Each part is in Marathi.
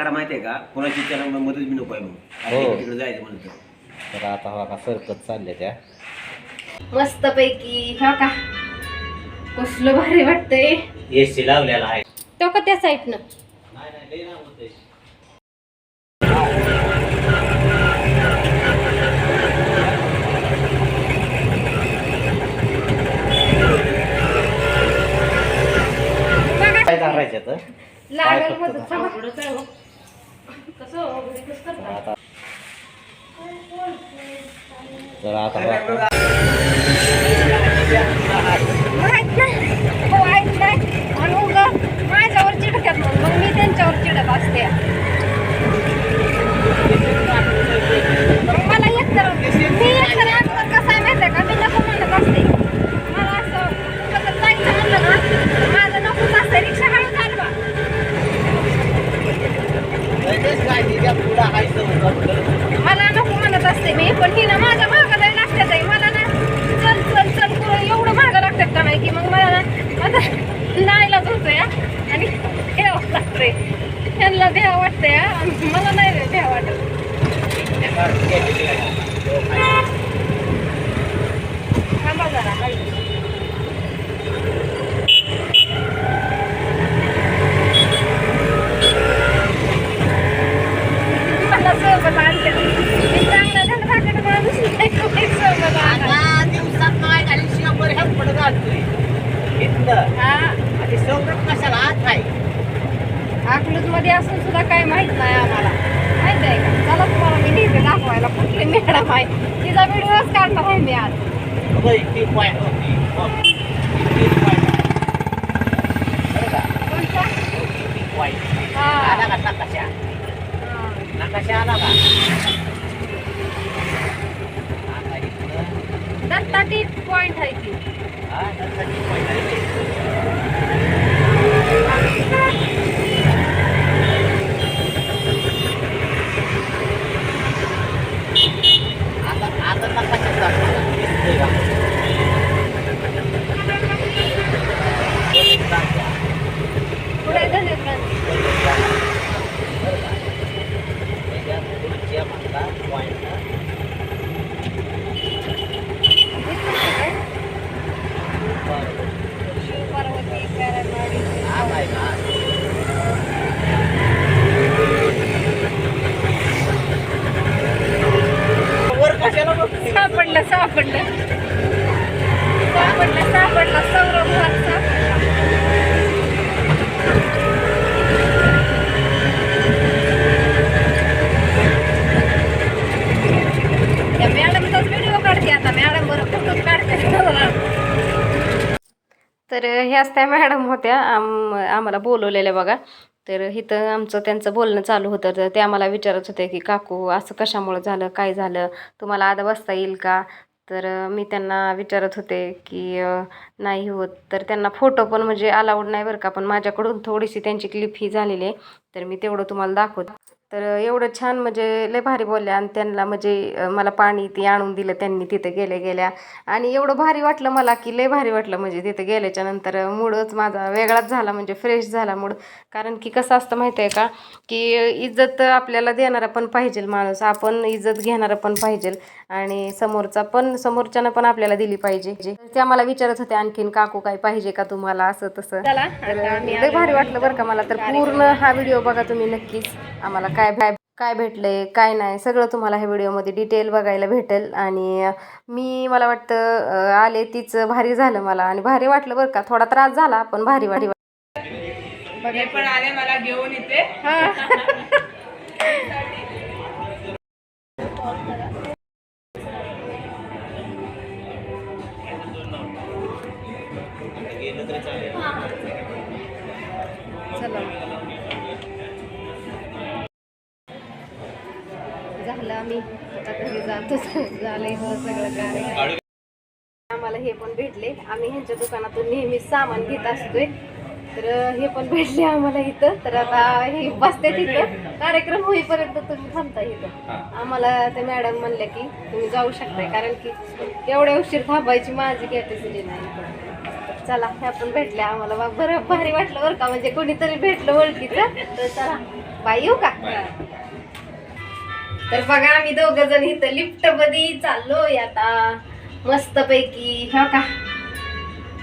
करा माहिती आहे का? कोणाची त्याला मदत बी नको आहे मग हो. तिकडे जायचं म्हणलं तर. तर आता हो का सरकत चालले त्या. मस्त पैकी हा का कसलं भारी वाटतंय. एसी लावलेला आहे. तो का त्या साईडनं तर आता हो का माहीत नाही. हो, माहीत नाही. आणि उगाच माझ्यावर चिडतात मग मग मी त्यांच्यावर चिडत असते मग मला एक तर मी एक तर अगोदर कसं आहे माहिती आहे का मी नको म्हणत असते मला असं कसं जायचं म्हणलं ना माझं नकोच असते रिक्षा हळू चालवा मला नको म्हणत असते मी पण ही ना माझ्या मागं लय लागतात आहे मला ना चल चल चल करून एवढं मागं लागतात का नाही की मग मला ना आता नाईलाच होतोय हा. आणि घ्यावं लागतंय त्यांना द्या वाटतंय हा. आणि मला नाही रे द्या वाटत थांबा जरा हळू. मला सोबत आणते मी चांगला धडधाकट माणूस नाही कोणी सोबत आणत. दिवसात नाही आणि शंभर ह्या पुढे घालतोय इथलं हा आणि सवरत कशाला आत आहे अकलूजमध्ये असून सुद्धा काय माहीत नाही आम्हाला माहीत आहे का चला तुम्हाला मी नेते दाखवायला कुठली मॅडम आहे तिचा व्हिडिओच काढणार आहे मी आज बघ, ती पॉईंट होती हो. ती पॉईंट बरं का? कोणता? ती पॉईंट हा. आला का नकाशा हा. नकाशा आला का आता इथलं दत्ता टी पॉइंट आहे ती हा, नंतर ती point आहे. आता आता नकाशात दाखवा. दिसतोय का? एक दाखवा. पुढे धनेश गांधी बरं का? त्याच्या पुढच्या मागला point ला पार्वती पॅराग्लायडिंग. हा आहे का? वर कशाला बघतोय? सापडलं सापडलं सापडलं सापडलं सौरभ वर सापडला त्या मॅडमचाच व्हिडिओ काढते आता मॅडम बरोबर काढते तर त्या मॅडम होत्या आम आम्हाला बोलवलेल्या बघा. तर इथं आमचं त्यांचं बोलणं चालू होतं. तर ते आम्हाला विचारत होते की काकू असं कशामुळं झालं? काय झालं? तुम्हाला आधा बसता येईल का? तर मी त्यांना विचारत होते की नाही होत. तर त्यांना फोटो पण म्हणजे अलाउड नाही बरं का. पण माझ्याकडून थोडीशी त्यांची क्लिप ही झालेली आहे. तर मी तेवढं तुम्हाला दाखवते. तर एवढं छान म्हणजे लय भारी बोलल्या आणि त्यांना म्हणजे मला पाणी ती आणून दिलं त्यांनी तिथं गेल्या गेल्या. आणि एवढं भारी वाटलं मला की लय भारी वाटलं म्हणजे तिथं गेल्याच्यानंतर मूडच माझा वेगळाच झाला म्हणजे फ्रेश झाला मूड. कारण की कसं असतं माहिती आहे का की इज्जत आपल्याला देणारा पण पाहिजे माणूस. आपण इज्जत घेणारा पण पाहिजे आणि समोरचा पण समोरच्यानं पण आपल्याला दिली पाहिजे. त्या मला विचारत होते आणखीन काकू काय पाहिजे का तुम्हाला? असं तसं. लय भारी वाटलं बरं का मला. तर पूर्ण हा व्हिडिओ बघा तुम्ही नक्कीच आम्हाला काय काय काय भेटलंय काय नाही सगळं तुम्हाला ह्या व्हिडिओमध्ये डिटेल बघायला भेटेल. आणि मी मला वाटतं आले तीच भारी झालं मला. आणि भारी वाटलं बरं का थोडा त्रास झाला पण भारी भारी हे पण आले मला घेऊन इथे. चला. घरी जातो झालं इथलं सगळं कार्य. आम्हाला हे पण भेटले. आम्ही ह्यांच्या दुकानातून नेहमी सामान घेत असतोय. तर हे पण भेटले आम्हाला इथं. तर आता हे बसते तिथं कार्यक्रम होईपर्यंत तुम्ही थांबता इथं. आम्हाला ते मॅडम म्हणल्या की तुम्ही जाऊ शकताय. कारण की एवढ्या उशीर थांबायची माझी कॅपॅसिटी नाही. चला ह्या पण भेटल्या आम्हाला बा- बरं भारी वाटलं बरं का? म्हणजे कोणीतरी भेटलं ओळखीचं. तर चला बाई येऊ का? तर बघा आम्ही दोघ जण इथं लिफ्टमध्ये चाललोय आता. मस्त पैकी हो का?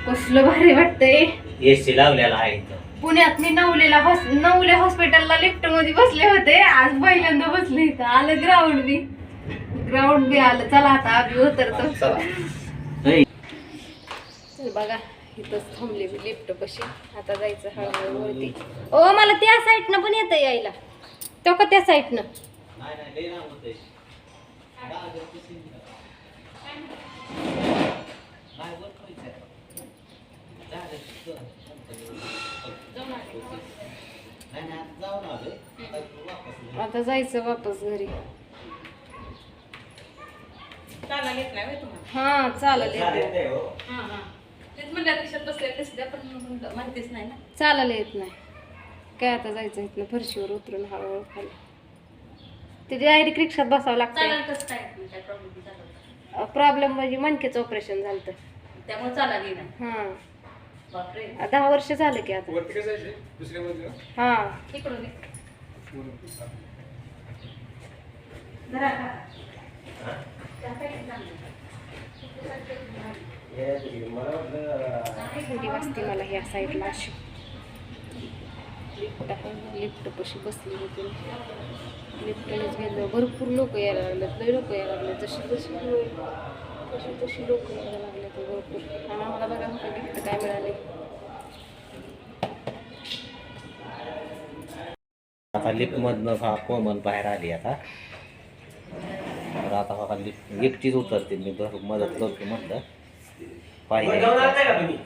कसलं भारी वाटतंय. एसी लावलेला आहे इथं. पुण्यात मी नवलेला हॉस नवले हॉस्पिटलला लिफ्टमध्ये बसले होते. आज पहिल्यांदा बसले इथं. आलं ग्राउंड बी. ग्राउंड बी आलं. चला आता आम्ही उतरतो. हे, चल. बघा इथंच थांबले मी लिफ्ट पशी. आता जायचं हळूहळू वरती. ओ मला त्या साईडनं पण येतं यायला. तो का त्या साईडनं नाही, नाही, लय लांब होतंय. नाही, वर खायचं आहे. झालं, नाही, नाही, जाऊन आलोय. आता वापस येऊ. आता जायचं वापस घरी येत नाही होय तुम्हाला हा चालेल चालेल ते हो. हा हा तेच म्हणलं रिक्षात बसले दिसल्या पण म्हणलं माहितीच नाही ना चालायला येत नाही काय आता जायचं इथनं फरशीवर उतरून हळूहळू खाली ते डायरेक्ट रिक्षात बसावं लागतं चालायला कसं काय काय प्रॉब्लेम झाला प्रॉब्लेम म्हणजे मणक्याचं ऑपरेशन झालं तर त्यामुळे हां. बापरे. दहा वर्ष झालं की आता. हा. इकडून ये. हे? मला वाटलं थंडी वाजते मला ह्या साईडला अशी. लिफ्ट पशी बसली होती. लिफ्टनेच गेलो भरपूर लोक यायला लागलेत. लय लोक यायला लागले जशी लोक तशी तशी लोक यायला लागले ते भरपूर. आणि आम्हाला बघा होतं गिफ्ट काय मिळाले. आता लिफ्ट मधनं हा कोमल बाहेर आली आता. तर आता बघा लिफ्ट एकटीच उतरते मी. भर मदत करतो म्हटलं. पाहिजे आलाय का तुम्ही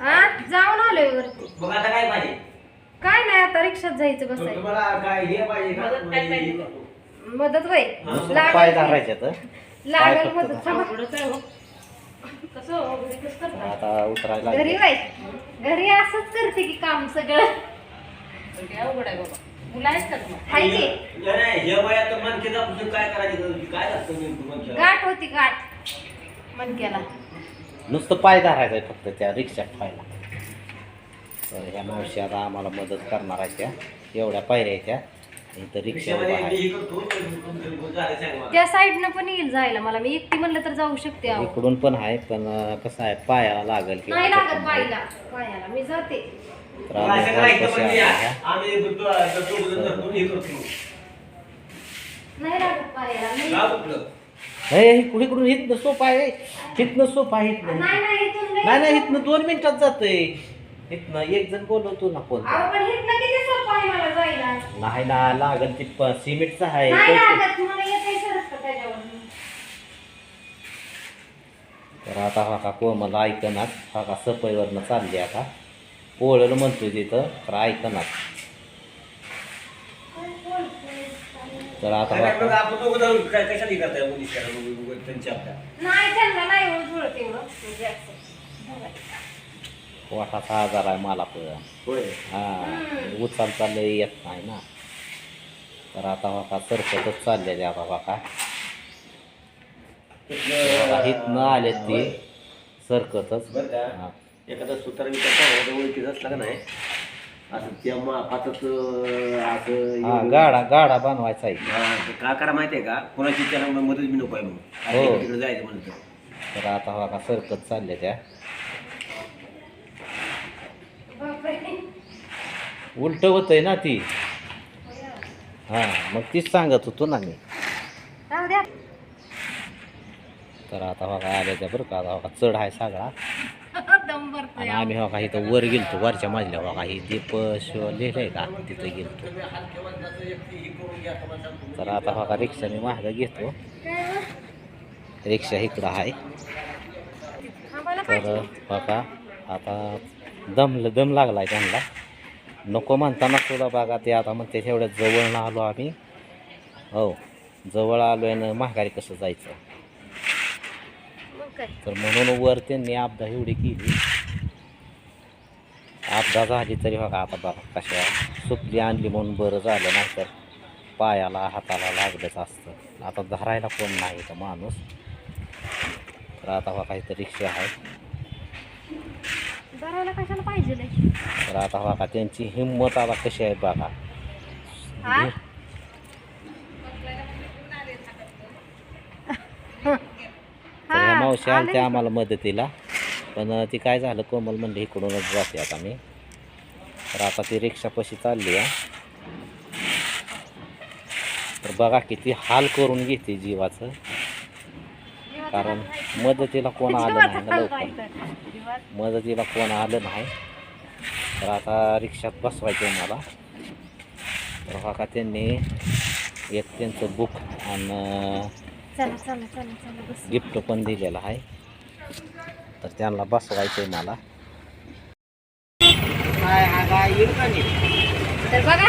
हा? जाऊन आलोय वरती. मग आता काय पाहिजे? काय नाही आता रिक्षात जायचं बसायचं तुम्हाला काय हे पाहिजे का? मदत काय पाहिजे? मदत वय नुसतं पाय धरायचे तर. लागल फक्त मदत. थांबा. कसं हो, घरी कसं करता? आता उतरायला घरी लागले. वय घरी असंच करते की काम सगळं. म्हणजे अवघड आहे बाबा. मुलं आहेत का तुम्हाला? हाय की. नाही, नाही, हे वयात तर मनकेचा पुस्तक काय करायचं? काय असतं नेमकं मनकेला? गाठ होती गाठ. मणक्याला नुसतं पाय धरायचं आहे फक्त त्या रिक्षात पायला तर ह्या मावशी आता आम्हाला मदत करणार आहेत त्या. एवढ्या पायऱ्या आहेत त्या. इथं रिक्षा उभा आहे. हे. त्या साईडनं पण येईल जायला मला. मी एकटी म्हणलं तर जाऊ शकते अहो. इकडून पण आहे पण कसं आहे पायाला लागल किंवा नाही लागत पायला. पायाला. मी जाते. तर आम्ही ह्या? नाही लागत पायाला. मी गाव कुठलं? हे इकडून इकडून इथनं सोपा आहे. इथनं सोपा आहे इथनं. नाही नाही इथून नाही दोन मिनिटात जातंय. इथनं एक जण बोलवतो ना कोण? अहो, पण इथनं किती सोपं आहे मला जायला. नाही ना लागल ती प- सिमेंटचं आहे. नाही कळतं. लागत मला येते सरस त्याच्यावर तर आता हा का कोमल ऐकनात हा का सपईवरनं चालली आता. पोळलं म्हणतोय तिथं तर ऐकनात तर आता काय हा करतो, का आपण दोघं जाऊन काय कशाला करताय त्यांच्या आपल्या. नाही त्यांना नाही म्हणजे असं. पोटाचा आजार आहे मला पण. होय. हा उचल चाललं येत नाही ना. तर आता बघा सरकतच चाललेले आता बघा बघा, इथनं आले ते सरकतच? हा. एखादा सुतार विचार ओळखीच असला का नाही? असं त्या मापातच असं हा गाडा गाडा बनवायचा आहे. हा, का करा माहितीये का? कोणाची त्याला मदत बी नको आहे मग हो. तिकडे जायचं म्हणतं तर. आता बघा सरकत चालले त्या बापरे. उलट होतंय ना ती. हा मग तीच सांगत होतो ना मी. तर आता बघा आले त्या बरं का आता बघा चढ आहे सगळा. दम आणि आम्ही बघा इथं वर गेलतो वरच्या मजल्या बघा ही दीप शिव लिहिलंय का तिथं गेलतो. तर आता बघा रिक्षा मी महाग घेतो. रिक्षा इकडं आहे. तर बघा आता दमलं दम लागलाय त्यांना. नको म्हणताना सुद्धा बघा ते आता म्हणते तेवढ्या जवळ ना आलो आम्ही. हो जवळ आलो आहे ना महागारी कसं जायचं? तर म्हणून वर त्यांनी आपदा एवढी केली. आपदा झाली तरी बघा आता बघा कशा सुपली आणली म्हणून बरं झालं नाही तर पायाला हाताला लागलंच असतं. आता धरायला कोण नाही तर माणूस. तर आता बघा इथं रिक्षा आहे. धरायला कशाला पाहिजे? तर आता बघा त्यांची हिंमत आता कशी आहे बघा. हा? तर ह्या मावशी हा, आल्या त्या आम्हाला मदतीला. पण ती काय झालं कोमल म्हणले इकडूनच जाते आता मी. तर आता ती रिक्षापाशी चालली आहे. तर बघा किती हाल करून घेते जीवाचं. कारण मदतीला कोण आलं नाही ना लवकर. मदतीला कोण आलं नाही. तर आता रिक्षात बसवायचं आहे मला. तर बघा त्यांनी एक त्यांचं बुक आणि गिफ्ट पण दिलेलं आहे. तर त्यांना बसवायचं आहे मला तर बघा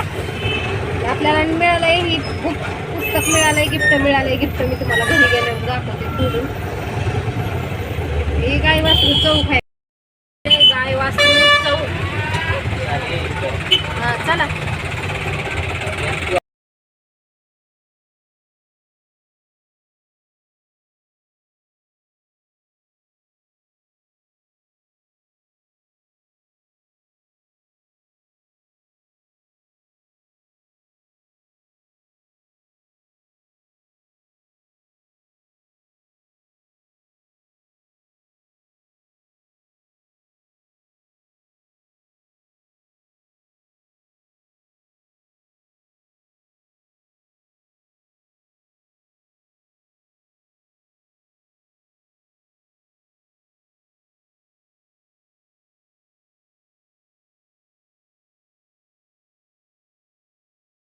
आपल्याला मिळालंय ही बुक पुस्तक मिळालंय गिफ्ट मिळालंय गिफ्ट मी तुम्हाला घरी गेल्यावर दाखवते खोलून हे गाय वासरू चौक आहे.